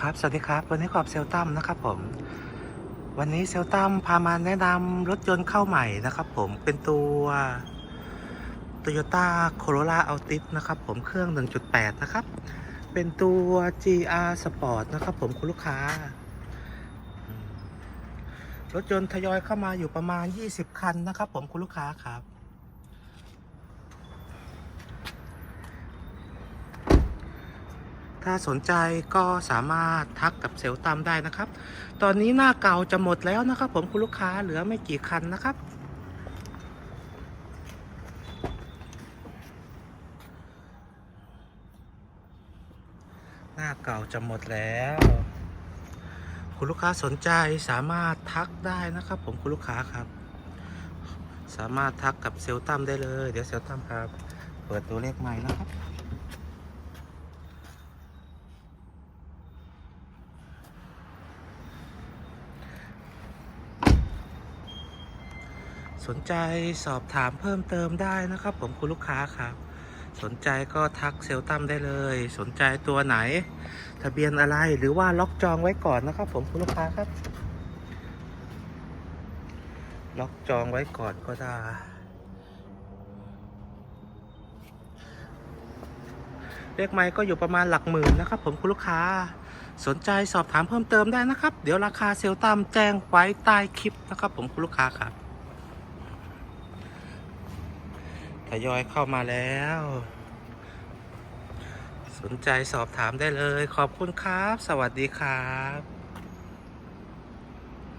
ครับ สวัสดีครับ วันนี้ขอบเซลตัมนะครับผม วันนี้เซลตัมพามาแนะนำรถยนต์เข้าใหม่นะครับผม เป็นตัว Toyota Corolla Altis นะครับผม เครื่อง 1.8 นะครับ เป็นตัว GR Sport นะครับผมคุณลูกค้า รถยนต์ทยอยเข้ามาอยู่ประมาณ 20 คันนะครับผมคุณลูกค้าครับ ถ้าสนใจก็สามารถทักกับเซลล์ตามได้นะครับ ตอนนี้หน้าเก่าจะหมดแล้วนะครับ ผมคุณลูกค้าเหลือไม่กี่คันนะครับหน้าเก่าจะหมดแล้ว คุณลูกค้าสนใจสามารถทักได้นะครับ ผมคุณลูกค้าครับ สามารถทักกับเซลล์ตั้มได้เลย เดี๋ยวเซลล์ตั้มครับ เปิดตัวเลขใหม่นะครับ สนใจสอบถามเพิ่มเติมได้นะครับ ผมคุณลูกค้าครับ สนใจก็ทักเซลตัมได้เลย สนใจตัวไหน ทะเบียนอะไรหรือว่าล็อกจองไว้ก่อนนะครับ ผมคุณลูกค้าครับ ล็อกจองไว้ก่อนก็ได้เลขไม้ก็อยู่ประมาณหลักหมื่นนะครับ ผมคุณลูกค้าสนใจสอบถามเพิ่มเติมได้นะครับ เดี๋ยวราคาเซลตัมแจ้งไว้ใต้คลิปนะครับ ผมคุณลูกค้าครับ ทยอยเข้ามาแล้ว สนใจสอบถามได้เลย ขอบคุณครับ สวัสดีครับ